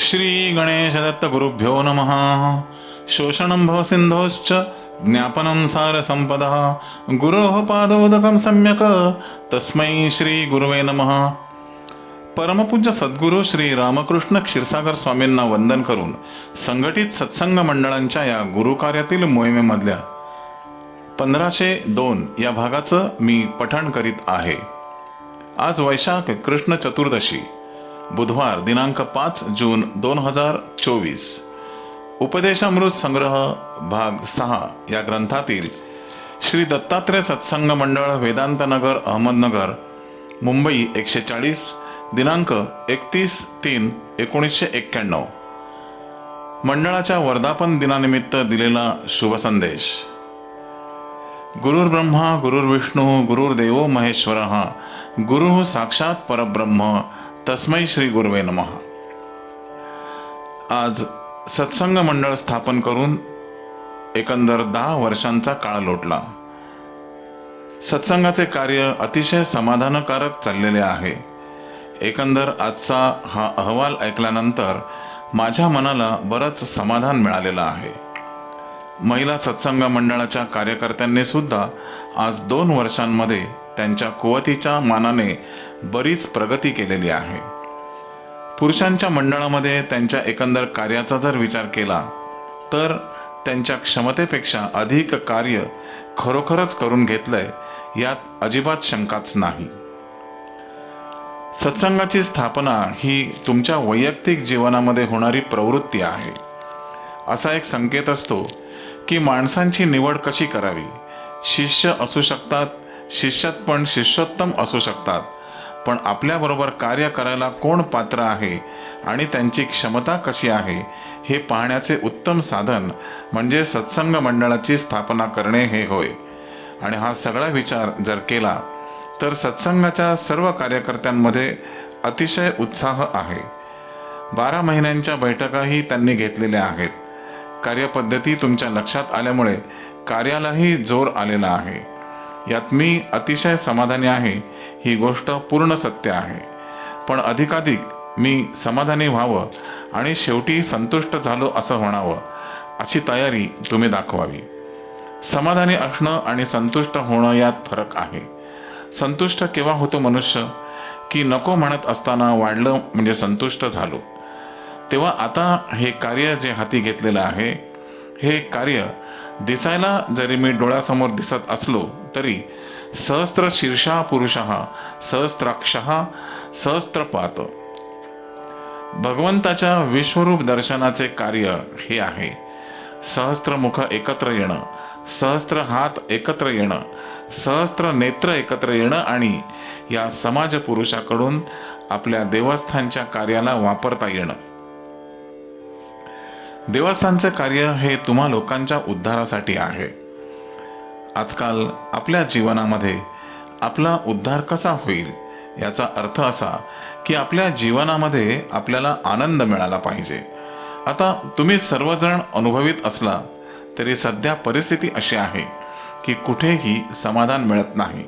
श्री गणेश दत्त गुरुभ्यो नमः। शोषणं भवसिन्धोश्च ज्ञापनं सारसम्पदः गुरोः पादोदकं सम्यक्। तस्मै श्रीगुरुवे नमः। परमपूज्य सद्गुरू श्री रामकृष्ण क्षीरसागर स्वामींना वंदन करून संघटित सत्संग मंडळांच्या या गुरुकार्यातील मोहिमेमधल्या पंधराशे दोन या भागाचं मी पठण करीत आहे. आज वैशाख कृष्ण चतुर्दशी. बुधवार दिनांक पाच जून दोन हजार चोवीस. उपदेशामृत संग्रह भाग सहा या ग्रंथातील श्री दत्तात्रय सत्संग मंडळ वेदांत नगर अहमदनगर मुंबई एकशे चाळीस दिनांक एकतीस तीन एकोणीसशे एक्क्याण्णव. मंडळाच्या वर्धापन दिनानिमित्त दिलेला शुभ संदेश. गुरुर्ब्रह्मा गुरुर्विष्णू गुरुर्देवो महेश्वर गुरु साक्षात परब्रह्म तस्मै श्री गुरुवे नमः. आज सत्संग मंडळ स्थापन करून एकंदर दहा वर्षांचा काळ लोटला. सत्संगाचे कार्य अतिशय समाधानकारक चाललेले आहे. एकंदर आजचा हा अहवाल ऐकल्यानंतर माझ्या मनाला बरंच समाधान मिळालेलं आहे. महिला सत्संग मंडळाच्या कार्यकर्त्यांनी सुद्धा आज दोन वर्षांमध्ये त्यांच्या कुवतीच्या मानाने बरीच प्रगती केलेली आहे. पुरुषांच्या मंडळामध्ये त्यांच्या एकंदर कार्याचा जर विचार केला तर त्यांच्या क्षमतेपेक्षा अधिक कार्य खरोखरच करून घेतलंय यात अजिबात शंकाच नाही. सत्संगाची स्थापना ही तुमच्या वैयक्तिक जीवनामध्ये होणारी प्रवृत्ती आहे. असा एक संकेत असतो की माणसांची निवड कशी करावी? शिष्य असू शकतात शिष्यात पण शिष्योत्तम असू शकतात. पण आपल्याबरोबर कार्य करायला कोण पात्र आहे आणि त्यांची क्षमता कशी आहे हे पाहण्याचे उत्तम साधन म्हणजे सत्संग मंडळाची स्थापना करणे हे होय. आणि हा सगळा विचार जर केला तर सत्संगाच्या सर्व कार्यकर्त्यांमध्ये अतिशय उत्साह आहे. बारा महिन्यांच्या बैठकाही त्यांनी घेतलेल्या आहेत. कार्यपद्धती तुमच्या लक्षात आल्यामुळे कार्यालाही जोर आलेला आहे. यात मी अतिशय समाधानी आहे ही गोष्ट पूर्ण सत्य आहे. पण अधिकाधिक मी समाधानी व्हावं आणि शेवटी संतुष्ट झालो असं म्हणावं अशी तयारी तुम्ही दाखवावी. समाधानी असणं आणि संतुष्ट होणं यात फरक आहे. संतुष्ट केव्हा होतो मनुष्य? की नको म्हणत असताना वाढलं म्हणजे संतुष्ट झालो. तेव्हा आता हे कार्य जे हाती घेतलेलं आहे हे कार्य दिसायला जरी मी डोळ्यासमोर दिसत असलो तरी सहस्त्र शीर्षा पुरुष सहस्त्राक्ष सहस्त्रपात भगवंताच्या विश्वरूप दर्शनाचे कार्य हे आहे. सहस्त्रमुख एकत्र येणं सहस्त्र हात एकत्र येणं सहस्त्र नेत्र एकत्र येणं आणि या समाज पुरुषाकडून आपल्या देवस्थानच्या कार्याला वापरता येणं. देवस्थानचे कार्य हे तुम्हा लोकांच्या उद्धारासाठी आहे. आजकाल आपल्या जीवनामध्ये आपला उद्धार कसा होईल याचा अर्थ असा की आपल्या जीवनामध्ये आपल्याला आनंद मिळाला पाहिजे. आता तुम्ही सर्वजण अनुभवित असला तरी सध्या परिस्थिती अशी आहे की कुठेही समाधान मिळत नाही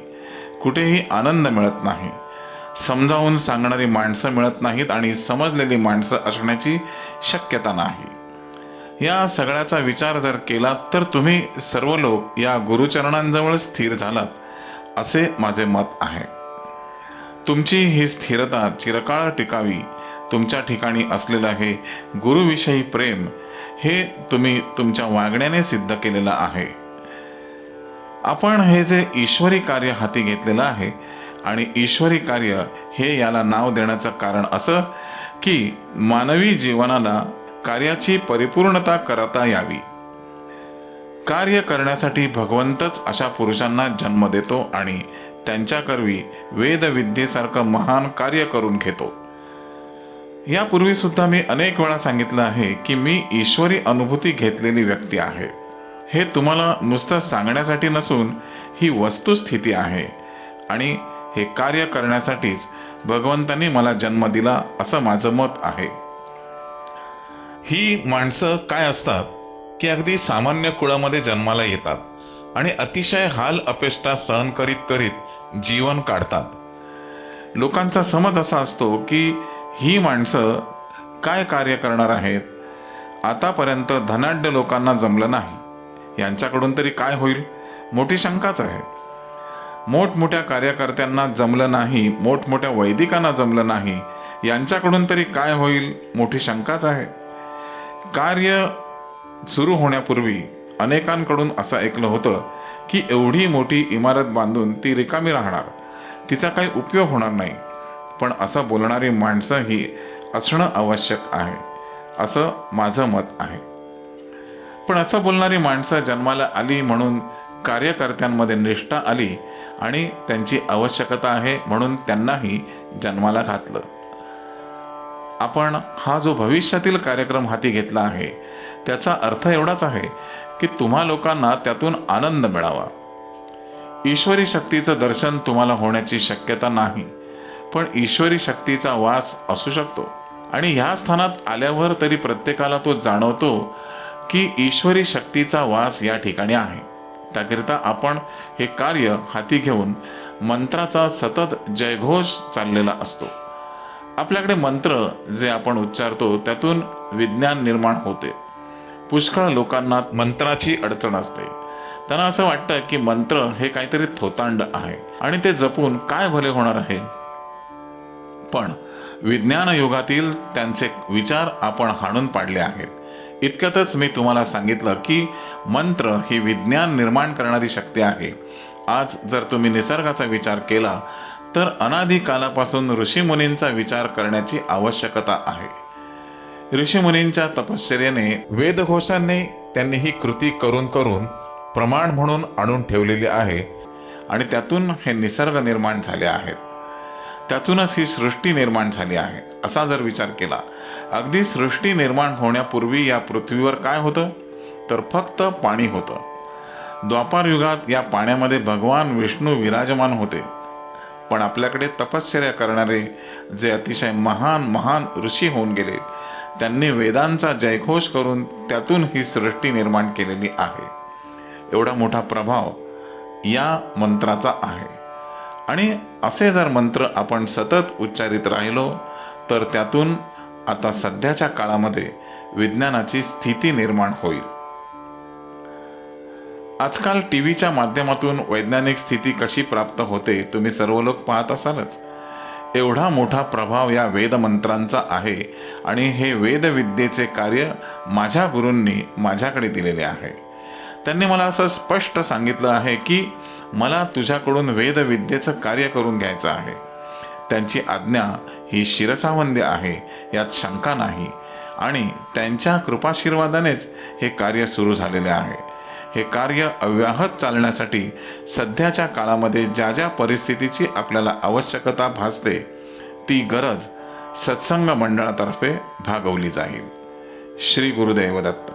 कुठेही आनंद मिळत नाही. समजावून सांगणारी माणसं मिळत नाहीत आणि समजलेली माणसं असण्याची शक्यता नाही. या सगळ्याचा विचार जर केला तर तुम्ही सर्व लोक या गुरुचरणांजवळ स्थिर झालात असे माझे मत आहे. तुमची ही स्थिरता चिरकाळ टिकावी तुमच्या ठिकाणी असलेलं हे गुरुविषयी प्रेम हे तुम्ही तुमच्या वागण्याने सिद्ध केलेलं आहे. आपण हे जे ईश्वरी कार्य हाती घेतलेलं आहे आणि ईश्वरी कार्य हे याला नाव देण्याचं कारण असं की मानवी जीवनाला कार्याची परिपूर्णता करता यावी. कार्य करण्यासाठी भगवंतच अशा पुरुषांना जन्म देतो आणि त्यांच्याकरवी वेदविद्येसारखं महान कार्य करून घेतो. यापूर्वी सुद्धा मी अनेक वेळा सांगितलं आहे की मी ईश्वरी अनुभूती घेतलेली व्यक्ती आहे. हे तुम्हाला नुसतं सांगण्यासाठी नसून ही वस्तुस्थिती आहे आणि हे कार्य करण्यासाठीच भगवंतांनी मला जन्म दिला असं माझं मत आहे. ही माणसं काय असतात? की अगदी सामान्य कुळामध्ये जन्माला येतात आणि अतिशय हाल अपेष्टा सहन करीत करीत जीवन काढतात. लोकांचा समज असा असतो की ही माणसं काय कार्य करणार आहेत? आतापर्यंत धनाढ्य लोकांना जमलं नाही. यांच्याकडून तरी काय होईल? मोठी शंकाच आहे. मोठमोठ्या कार्यकर्त्यांना जमलं नाही मोठमोठ्या वैदिकांना जमलं नाही यांच्याकडून तरी काय होईल? मोठी शंकाच आहे. कार्य सुरू होण्यापूर्वी अनेकांकडून असं ऐकलं होतं की एवढी मोठी इमारत बांधून ती रिकामी राहणार. तिचा काही उपयोग होणार नाही. पण असं बोलणारी माणसं ही असणं आवश्यक आहे असं माझं मत आहे. पण असं बोलणारी माणसं जन्माला आली म्हणून कार्यकर्त्यांमध्ये निष्ठा आली आणि त्यांची आवश्यकता आहे म्हणून त्यांनाही जन्माला घातलं. आपण हा जो भविष्यातील कार्यक्रम हाती घेतला आहे त्याचा अर्थ एवढाच आहे की तुम्हा लोकांना त्यातून आनंद मिळावा. ईश्वरी शक्तीचं दर्शन तुम्हाला होण्याची शक्यता नाही पण ईश्वरी शक्तीचा वास असू शकतो. आणि ह्या स्थानात आल्यावर तरी प्रत्येकाला तो जाणवतो की ईश्वरी शक्तीचा वास या ठिकाणी आहे. त्याकरिता आपण हे कार्य हाती घेऊन मंत्राचा सतत जयघोष चाललेला असतो. आपल्याकडे मंत्र जे आपण उच्चारतो त्यातून विज्ञान निर्माण होते. पुष्कळ लोकांना मंत्राची अडचण असते. त्यांना असं वाटतं की मंत्र हे काहीतरी थोतांड आहे. आणि ते जपून काय भले होणार आहे? पण विज्ञान युगातील त्यांचे विचार आपण हाणून पाडले आहेत. इतक्यातच मी तुम्हाला सांगितलं की मंत्र ही विज्ञान निर्माण करणारी शक्ती आहे. आज जर तुम्ही निसर्गाचा विचार केला तर अनादी कालापासून ऋषीमुनींचा विचार करण्याची आवश्यकता आहे. ऋषीमुनींच्या तपश्चर्याने वेदघोषांनी त्यांनी ही कृती करून करून प्रमाण म्हणून आणून ठेवलेली आहे आणि त्यातून हे निसर्ग निर्माण झाले आहेत. त्यातूनच ही सृष्टी निर्माण झाली आहे. असा जर विचार केला अगदी सृष्टी निर्माण होण्यापूर्वी या पृथ्वीवर काय होतं? तर फक्त पाणी होतं. द्वापार युगात या पाण्यामध्ये भगवान विष्णू विराजमान होते. पण आपल्याकडे तपश्चर्या करणारे जे अतिशय महान महान ऋषी होऊन गेले. त्यांनी वेदांचा जयघोष करून त्यातून ही सृष्टी निर्माण केलेली आहे. एवढा मोठा प्रभाव या मंत्राचा आहे. आणि असे जर मंत्र आपण सतत उच्चारित राहिलो तर त्यातून आता सध्याच्या काळामध्ये विज्ञानाची स्थिती निर्माण होईल. आजकाल टी व्हीच्या माध्यमातून वैज्ञानिक स्थिती कशी प्राप्त होते तुम्ही सर्व लोक पाहत असालच. एवढा मोठा प्रभाव या वेदमंत्रांचा आहे आणि हे वेदविद्येचे कार्य माझ्या गुरूंनी माझ्याकडे दिलेले आहे. त्यांनी मला असं स्पष्ट सांगितलं आहे की मला तुझ्याकडून वेदविद्येचं कार्य करून घ्यायचं आहे. त्यांची आज्ञा ही शिरसावंद्य आहे यात शंका नाही आणि त्यांच्या कृपाशीर्वादानेच हे कार्य सुरू झालेले आहे. हे कार्य अव्याहत चालण्यासाठी सध्याच्या काळामध्ये ज्या ज्या परिस्थितीची आपल्याला आवश्यकता भासते ती गरज सत्संग मंडळातर्फे भागवली जाईल. श्री गुरुदेव दत्त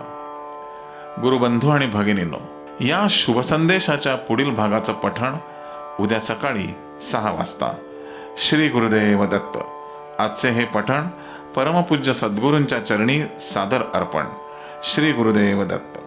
गुरुबंधू आणि भगिनींनो या शुभसंदेशाच्या पुढील भागाचं पठण उद्या सकाळी सहा वाजता. श्री गुरुदेव दत्त आजचे हे पठण परमपूज्य सद्गुरूंच्या चरणी सादर अर्पण. श्री गुरुदेव दत्त